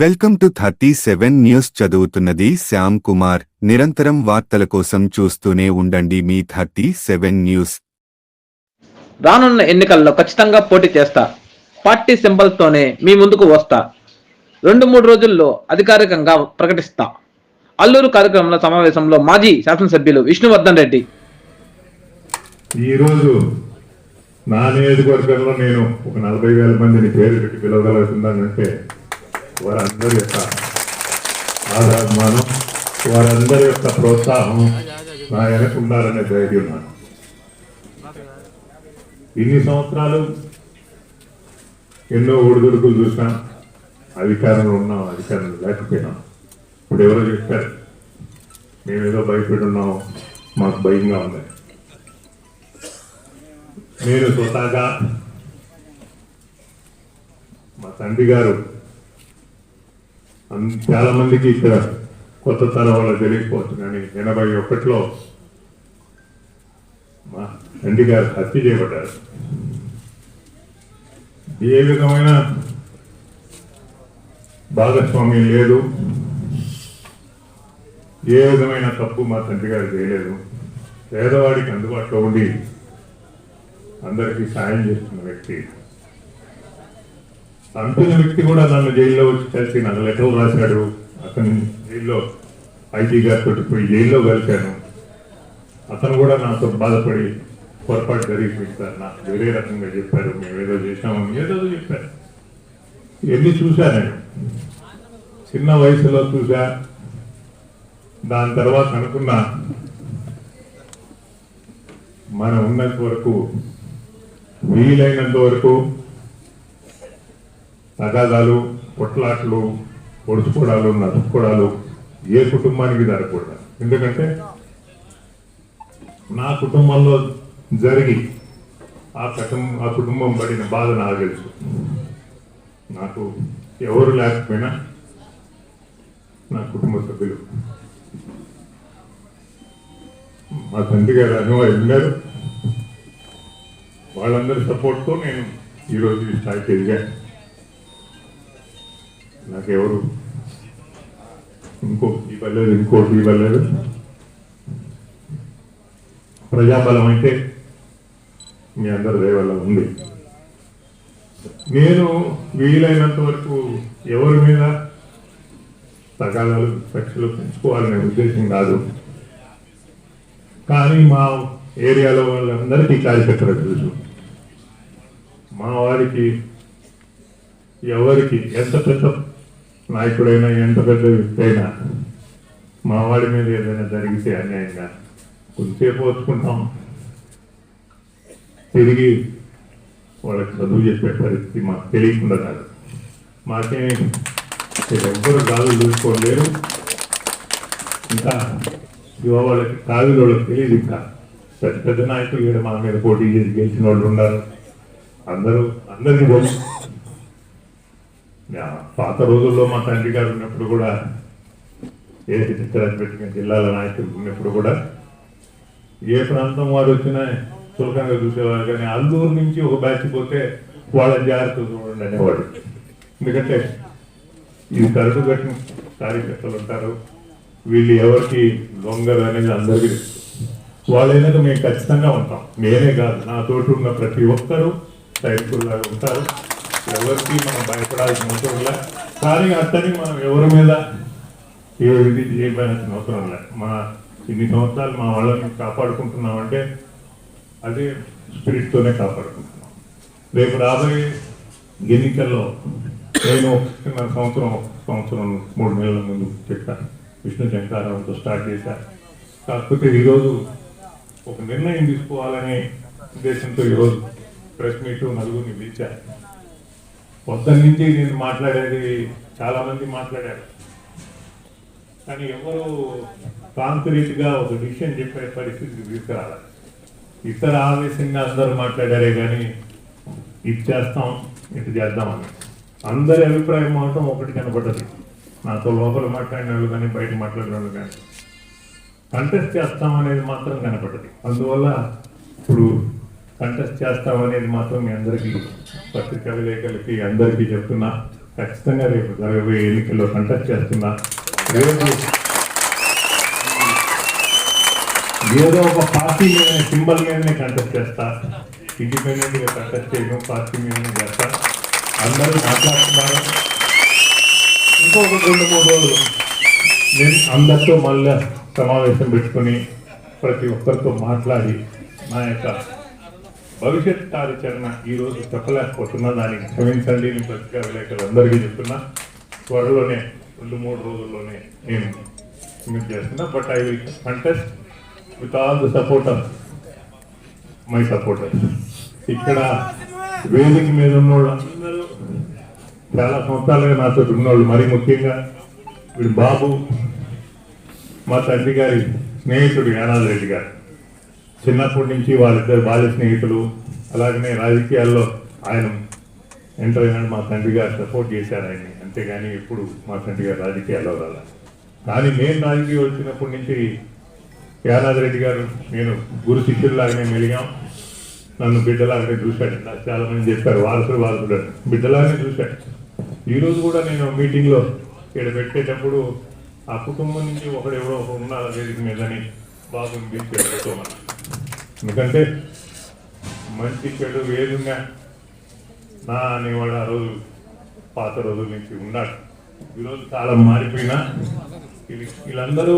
Welcome to thirty seven news చదువుతున్నది శ్యామ్ కుమార్. నిరంతరం వార్తల కోసం చూస్తూనే ఉండండి మీ థర్టీ సెవెన్ న్యూస్. రానున్న ఎన్నికల్లో ఖచ్చితంగా పోటీ చేస్తా. పార్టీ సింబల్స్ తోనే మీ ముందుకు వస్తా. రెండు మూడు రోజుల్లో అధికారికంగా ప్రకటిస్తా. అల్లూరు కార్యక్రమంలో సమావేశంలో మాజీ శాసనసభ్యులు విష్ణువర్ధన్ రెడ్డి. ఈరోజు నా నియోజకవర్గంలో నేను ఒక నలభై వేల మందిని పేరు పెట్టి పిలవగలుగుతున్నానంటే వారందరి యొక్క ఆధారమానం వారందరి యొక్క ప్రోత్సాహం నా వెనక ఉండాలనే ధైర్యం నాకు. ఇన్ని సంవత్సరాలు ఎన్నో ఒడిదుడుకులు చూసినా అధికారంలో ఉన్నాం అధికారంలో లేకపోయినాం. ఇప్పుడు ఎవరో చెప్పారు మేమేదో భయపడి ఉన్నాం మాకు భయంగా ఉంది. నేను స్వతహాగా మా తండ్రి గారు చాలా మందికి ఇక్కడ కొత్త తరం వాళ్ళకి తెలియకపోవచ్చు కానీ ఎనభై ఒకటిలో మా తండ్రి గారు హత్య చేయబడ్డారు. ఏ విధమైన భాగస్వామ్యం లేదు. ఏ విధమైన తప్పు మా తండ్రి గారు చేయలేదు. పేదవాడికి అందుబాటులో ఉండి అందరికీ సాయం చేస్తున్న వ్యక్తి చంపిన వ్యక్తి కూడా నన్ను జైల్లో వచ్చి కలిసి నాకు లెటర్లు రాశాడు. అతను జైల్లో ఐటీ గారితో పోయి జైల్లో కలిశాను. అతను కూడా నాతో బాధపడి పొరపాటు జరిగిపోయింది సార్. నాకు వేరే రకంగా చెప్పారు. మేము ఏదో చేశామని ఏదో చెప్పారు. ఎన్ని చూశా నేను. చిన్న వయసులో చూశా. దాని తర్వాత అనుకున్నా మనం ఉన్నంత వరకు వీలైనంత వరకు తగాదాలు కొట్లాట్లు పొడుచుకోవడాలు నడుచుకోవడాలు ఏ కుటుంబానికి జరగకూడదు. ఎందుకంటే నా కుటుంబంలో జరిగి ఆ కుటుంబం ఆ కుటుంబం పడిన బాధ నాకు తెలుసు. నాకు ఎవరు లేకపోయినా నా కుటుంబ సభ్యులు. మా తండ్రి గారు అనుభవం ఉన్నారు. వాళ్ళందరి సపోర్ట్తో నేను ఈరోజు ఈ స్థాయికి ఎదిగాను. నాకెవరు ఇంకోటి ఇవ్వలేదు ఇంకోటి ఇవ్వలేదు ప్రజాబలం అయితే మీ అందరి దయవల్ల ఉంది. నేను వీలైనంత వరకు ఎవరి మీద తగాదాలు కక్షలు పెంచుకోవాలనే ఉద్దేశం కాదు. కానీ మా ఏరియాలో వాళ్ళందరికీ కార్యకర్తలు తెలుసు. మా వారికి ఎవరికి ఎంత పెద్ద నాయకుడైనా ఎంత పెద్ద వ్యక్తి అయినా మా వాడి మీద ఏదైనా జరిగితే అన్యాయంగా కొంచెంసేపు వచ్చుకుంటాం తిరిగి వాళ్ళకి చదువు చెప్పే పరిస్థితి మాకు తెలియకుండా కాదు. మాకే ఎవ్వరు గాలు చూసుకోలేరు ఇంకా యువ వాళ్ళకి కాదు వాళ్ళకి తెలియదు ఇంకా. పెద్ద పెద్ద నాయకులు మా మీద పోటీ చేసి గెలిచిన వాళ్ళు ఉన్నారు. అందరూ అందరికీ తెలుసు పాత రోజుల్లో మా తండ్రి గారు ఉన్నప్పుడు కూడా ఏ చిత్రాన్ని పెట్టిన జిల్లాల నాయకులు ఉన్నప్పుడు కూడా ఏ ప్రాంతం వారు వచ్చినా చులకంగా చూసేవారు కానీ అల్లూరు నుంచి ఒక బ్యాచ్ పోతే వాళ్ళని జాగ్రత్త చూడండి అనేవాడు. ఎందుకంటే ఇది కరుడు కట్టిన కార్యకర్తలు ఉంటారు వీళ్ళు ఎవరికి దొంగలు అనేది అందరికీ తెలుసు. వాళ్ళైనాక మేము ఖచ్చితంగా ఉంటాం. నేనే కాదు నాతోటి ఉన్న ప్రతి ఒక్కరూ సైనికుల్లాగా ఉంటారు. ఎవరికి మనం భయపడాల్సిన అవసరం లే కానీ అట్టని మనం ఎవరి మీద ఏ ఇది చేయబడాల్సిన అవసరం లే మా ఇన్ని సంవత్సరాలు మా వాళ్ళని కాపాడుకుంటున్నామంటే అదే స్పిరిట్తోనే కాపాడుకుంటున్నాం. రేపు రాబోయే ఎన్నికల్లో నేను నా సంవత్సరం సంవత్సరం మూడు నెలల ముందు చెప్పాను విష్ణు శంకారావుతో స్టార్ట్ చేశాను కాకపోతే ఈరోజు ఒక నిర్ణయం తీసుకోవాలనే ఉద్దేశంతో ఈరోజు ప్రెస్ మీట్ నలుగురిని పిలిచారు పొద్దున్న నుంచి నేను మాట్లాడేది చాలామంది మాట్లాడారు. కానీ ఎవరు కాంక్రీట్గా ఒక డిసిషన్ చెప్పే పరిస్థితికి తీసుకురావాలి. ఇతర ఆవేశంగా అందరూ మాట్లాడారే కానీ ఇది చేస్తాం ఇది చేద్దామని. అందరి అభిప్రాయం మాత్రం ఒకటి కనపడ్డది నాతో లోపల మాట్లాడిన వాళ్ళు కానీ బయట మాట్లాడిన వాళ్ళు కానీ. కంటెస్ట్ చేస్తాం అనేది మాత్రం కనపడ్డది అందువల్ల ఇప్పుడు కంటెస్ట్ చేస్తాం అనేది మాత్రం మీ అందరికీ పత్రికా విలేకరులకి అందరికీ చెప్తున్నా. ఖచ్చితంగా రేపు జరగబోయే ఎన్నికల్లో కంటెస్ట్ చేస్తున్నా. రేపు ఏదో ఒక పార్టీ మీద సింబల్ మీదనే కంటెస్ట్ చేస్తా. ఇండిపెండెంట్గా కంటెస్ట్ చేయడం పార్టీ మీదనే చేస్తా. అందరూ మాట్లాడుతున్నారు. ఇంకొక రెండు మూడు రోజులు నేను అందరితో మళ్ళీ సమావేశం పెట్టుకుని ప్రతి ఒక్కరితో మాట్లాడి నా యొక్క భవిష్యత్ కార్యాచరణ ఈ రోజు చెప్పలేకపోతున్నా దానికి క్షమించండి. నేను పత్రికా విలేకరులు అందరికీ చెప్తున్నా. త్వరలోనే రెండు మూడు రోజుల్లోనే నేను సబ్మిట్ చేస్తున్నా. But I will contest with all the support of my supporters ఇక్కడ వేదిక మీద ఉన్నోళ్ళు అందరూ చాలా సంవత్సరాలుగా నాతో ఉన్నోళ్ళు మరీ ముఖ్యంగా వీడు బాబు మా తండ్రి గారి స్నేహితుడు యానాది రెడ్డి గారు. చిన్నప్పటి నుంచి వాళ్ళిద్దరు బాల్య స్నేహితులు అలాగనే రాజకీయాల్లో ఆయన ఎంటర్ అయినాడు మా తండ్రి గారు సపోర్ట్ చేశారు ఆయన్ని. అంతేగాని ఎప్పుడు మా తండ్రి గారు రాజకీయాల్లో రాల. కానీ నేను రాజకీయం వచ్చినప్పటి నుంచి యానాది రెడ్డి గారు నేను గురు శిష్యుల్లాగానే మెలిగాం. నన్ను బిడ్డలాగానే చూశాడు. నాకు చాలా మంది చెప్పారు వారసుడు వారసుడు బిడ్డలాగానే చూశాడు. ఈరోజు కూడా నేను మీటింగ్లో ఇక్కడ పెట్టేటప్పుడు ఆ కుటుంబం నుంచి ఒకడు ఎవరో ఒకడు ఉన్నారు వేదిక మీదని బాబుని తీసుకెళ్ళిపోమన్నా ఎందుకంటే మంచి చెడు ఏదున్నా నా అనేవాడు ఆ రోజు పాత రోజుల నుంచి ఉన్నాడు ఈరోజు చాలా మారిపోయినా వీళ్ళందరూ